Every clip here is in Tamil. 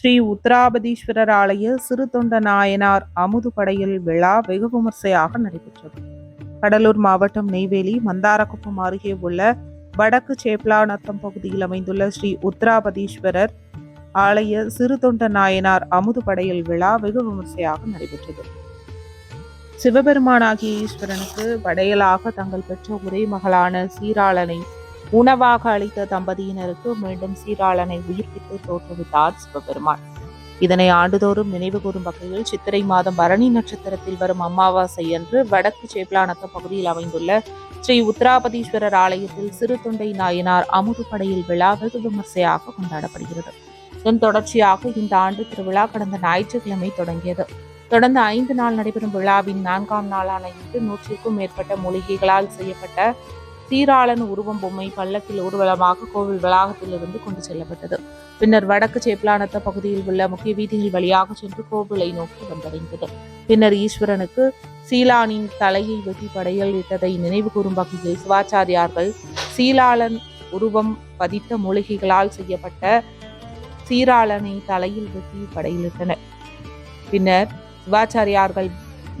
ஸ்ரீ உத்தராபதீஸ்வரர் ஆலய சிறு தொண்ட நாயனார் அமுதுபடையில் விழா வெகு விமர்சையாக நடைபெற்றது. கடலூர் மாவட்டம் நெய்வேலி மந்தாரக்குப்பம் அருகே உள்ள வடக்கு சேப்லாநத்தம் பகுதியில் அமைந்துள்ள ஸ்ரீ உத்தராபதீஸ்வரர் ஆலய சிறு தொண்ட நாயனார் அமுதுபடையில் விழா வெகு விமர்சையாக நடைபெற்றது. சிவபெருமானாகிய ஈஸ்வரனுக்கு படையலாக தங்கள் பெற்ற ஒரே மகளான சீராளனை உணவாக அளித்த தம்பதியினருக்கு மீண்டும் சீராளனை உயிர்ப்பித்து தோற்றுவித்தார் சிவபெருமான். இதனை ஆண்டுதோறும் நினைவு கூறும் வகையில் சித்திரை மாதம் பரணி நட்சத்திரத்தில் வரும் அமாவாசை அன்று வடக்கு சேப்லானத்த பகுதியில் அமைந்துள்ள ஸ்ரீ உத்தராபதீஸ்வரர் ஆலயத்தில் சிறு தொண்டை நாயனார் அமுதுபடையில் விழா வெகு விமர்சையாக கொண்டாடப்படுகிறது. இதன் தொடர்ச்சியாக இந்த ஆண்டு திருவிழா கடந்த ஞாயிற்றுக்கிழமை தொடங்கியது. தொடர்ந்து ஐந்து நாள் நடைபெறும் விழாவின் நான்காம் நாளான இன்று நூற்றிற்கும் மேற்பட்ட மூலிகைகளால் செய்யப்பட்ட சீராளன் உருவம் பொம்மை பல்லக்கில் ஊர்வலமாக கோவில் வளாகத்திலிருந்து கொண்டு செல்லப்பட்டது. பின்னர் வடக்கு சேப்லானத்த பகுதியில் உள்ள முக்கிய வீதிகள் வழியாக சென்று கோவிலை நோக்கி வந்தடைந்தது. பின்னர் ஈஸ்வரனுக்கு சீலானின் தலையை வெட்டி படையல் இட்டதை நினைவு கூறும் வகையில் சிவாச்சாரியார்கள் சீலாளன் உருவம் பதித்த மூலிகைகளால் செய்யப்பட்ட சீராளனை தலையில் வெட்டி படையிலிட்டனர். பின்னர் சிவாச்சாரியார்கள்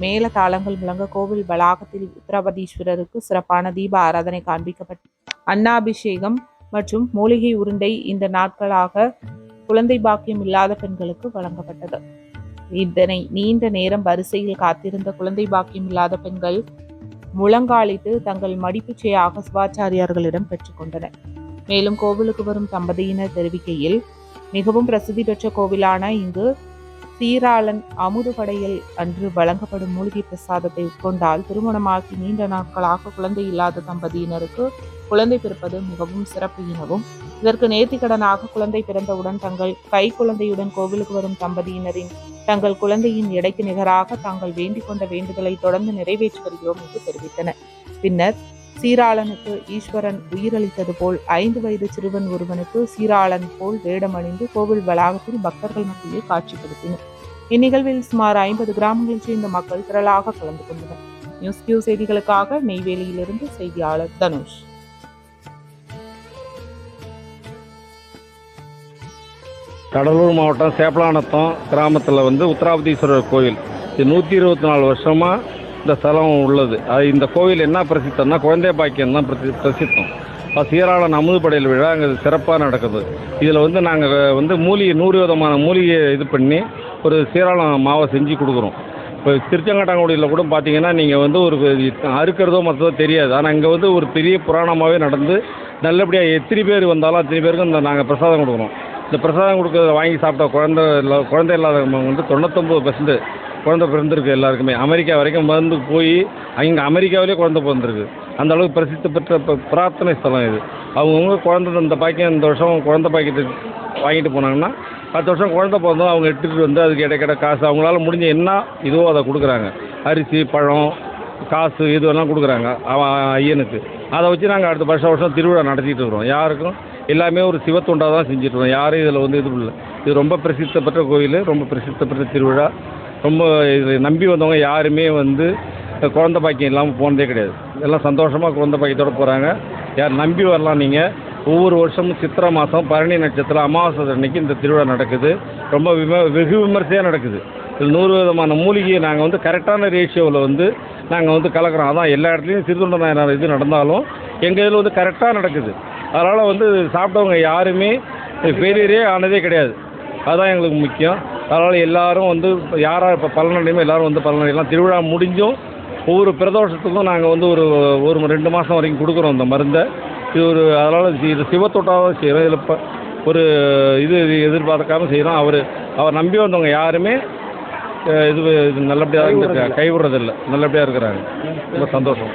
மேல தாளங்கள் முழங்க கோவில் வளாகத்தில் உத்தரபதீஸ்வரருக்கு சிறப்பான தீப ஆராதனை காண்பிக்கப்பட்டு அன்னாபிஷேகம் மற்றும் மூலிகை உருண்டை இந்த நாட்களாக குழந்தை பாக்கியம் இல்லாத பெண்களுக்கு வழங்கப்பட்டது. இதனை நீண்ட நேரம் வரிசையில் காத்திருந்த குழந்தை பாக்கியம் இல்லாத பெண்கள் முழங்காலிட்டு தங்கள் மடிப்பிச்சையாக சிவாச்சாரியார்களிடம் பெற்றுக்கொண்டனர் மேலும் கோவிலுக்கு வரும் தம்பதியினர் தெரிவிக்கையில் மிகவும் பிரசித்தி பெற்ற கோவிலான இங்கு சீராளன் அமுதுபடையில் அன்று வழங்கப்படும் மூலிகை பிரசாதத்தை உட்கொண்டால் திருமணமாகி நீண்ட நாட்களாக குழந்தை இல்லாத தம்பதியினருக்கு குழந்தை பிறப்பது மிகவும் சிறப்பு எனவும் இதற்கு நேர்த்திக்கடனாக குழந்தை பிறந்தவுடன் தங்கள் கை குழந்தையுடன் கோவிலுக்கு வரும் தம்பதியினரின் தங்கள் குழந்தையின் எடைக்கு நிகராக தாங்கள் வேண்டிக் கொண்ட வேண்டுதலை தொடர்ந்து நிறைவேற்றி வருகிறோம் என்று தெரிவித்தனர். பின்னர் சீராளனுக்கு ஈஸ்வரன் உயிரளித்தது போல் ஐந்து வயது சிறுவன் ஒருவனுக்கு சீராளன் போல் வேடமணிந்து கோவில் வளாகத்தில் பக்தர்கள் மத்தியில் காட்சிப்படுத்தினர் இந்நிகழ்வில் சுமார் ஐம்பது கிராமங்களைச் சேர்ந்த மக்கள் திரளாக கலந்து கொண்டனர். நியூஸ் கியூ செய்திகளுக்காக நெய்வேலியிலிருந்து செய்தியாளர் தனுஷ். கடலூர் மாவட்டம் சேப்பலானத்தம் கிராமத்தில் வந்து உத்தராபதீஸ்வரர் கோயில். இது நூற்றி இருபத்தி நாலு வருஷமாக இந்த ஸ்தலம் உள்ளது. அது இந்த கோவில் என்ன பிரசித்தம்னா குழந்தை பாக்கியம் தான் பிரசி பிரசித்தம். சீராளன் அமுதுபடையில் விழா அங்கே சிறப்பாக நடக்குது. இதில் வந்து நாங்கள் வந்து மூலிகை நூறு விதமான மூலிகையை இது பண்ணி ஒரு சீராளம் மாவை செஞ்சு கொடுக்குறோம். இப்போ திருச்செங்கட்டாங்குடியில் கூட பார்த்தீங்கன்னா நீங்கள் வந்து ஒரு அறுக்கிறதோ மற்றதோ தெரியாது. ஆனால் இங்கே வந்து ஒரு பெரிய புராணமாகவே நடந்து நல்லபடியாக எத்தனை பேர் வந்தாலும் அத்தனை பேருக்கும் இந்த நாங்கள் பிரசாதம் கொடுக்குறோம். இந்த பிரசாதம் கொடுக்கறத வாங்கி சாப்பிட்ட குழந்தை இல்லை குழந்தை இல்லாதவங்க வந்து தொண்ணூத்தொம்பது பர்சன்ட் குழந்தை பிறந்திருக்கு எல்லாருக்குமே. அமெரிக்கா வரைக்கும் மருந்து போய் அங்கே அமெரிக்காவிலே குழந்தை பிறந்திருக்கு. அந்த அளவுக்கு பிரசித்தி பெற்ற பிரார்த்தனை ஸ்தலம் இது. அவங்கவுங்க குழந்தை இந்த பாக்கியம் இந்த வருஷம் குழந்தை பாக்கியத்தை வாங்கிட்டு போனாங்கன்னா பத்து வருஷம் குழந்தை பிறந்தோம் அவங்க எடுத்துகிட்டு வந்து அதுக்கு இடைக்கிட காசு அவங்களால முடிஞ்ச என்ன இதுவோ அதை கொடுக்குறாங்க. அரிசி பழம் காசு இதுவெல்லாம் கொடுக்குறாங்க அவன் ஐயனுக்கு. அதை வச்சு நாங்கள் அடுத்த வருஷம் வருஷம் திருவிழா நடத்திட்டு இருக்கிறோம் யாருக்கும் எல்லாமே ஒரு சிவத்தொண்டாக தான் செஞ்சுட்டு இருக்கோம் யாரும் இதில் வந்து இது இல்லை. இது ரொம்ப பிரசித்த பெற்ற கோயில் ரொம்ப பிரசித்த பெற்ற திருவிழா. ரொம்ப இது நம்பி வந்தவங்க யாருமே வந்து குழந்த பாக்கியம் இல்லாமல் போனதே கிடையாது. எல்லாம் சந்தோஷமாக குழந்த பாக்கியத்தோடு போகிறாங்க யார் நம்பி வரலாம் நீங்கள் ஒவ்வொரு வருஷமும் சித்திரை மாதம் பரணி நட்சத்திரம் அமாவாசை அன்னைக்கு இந்த திருவிழா நடக்குது. ரொம்ப விம வெகு விமர்சையாக நடக்குது. இதில் நூறு விதமான மூலிகையை நாங்கள் வந்து கரெக்டான ரேஷியோவில் வந்து நாங்கள் வந்து கலக்கிறோம். அதான் எல்லா இடத்துலையும் சிறுதொண்ட நாயனார் இது நடந்தாலும் எங்கள் இதில் வந்து கரெக்டாக நடக்குது. அதனால் வந்து சாப்பிட்டவங்க யாருமே ஃபெயிலியரே ஆனதே கிடையாது. அதுதான் எங்களுக்கு முக்கியம். அதனால் எல்லாரும் வந்து யாராக இப்போ பலனடையுமோ எல்லாரும் வந்து பலனடையலாம் திருவிழா முடிஞ்சும் ஒவ்வொரு பிரதோஷத்துக்கும் நாங்கள் வந்து ஒரு ஒரு ரெண்டு மாதம் வரைக்கும் கொடுக்குறோம் இந்த மருந்தை. இது ஒரு அதனால் இது சிவத்தொட்டாக செய்கிறோம் இதில் இப்போ ஒரு இது எதிர்பார்க்காம செய்கிறோம் அவர் அவர் நம்பி வந்தவங்க யாருமே இது இது நல்லபடியாக கைவிடுறதில்ல. நல்லபடியாக இருக்கிறாங்க. ரொம்ப சந்தோஷம்.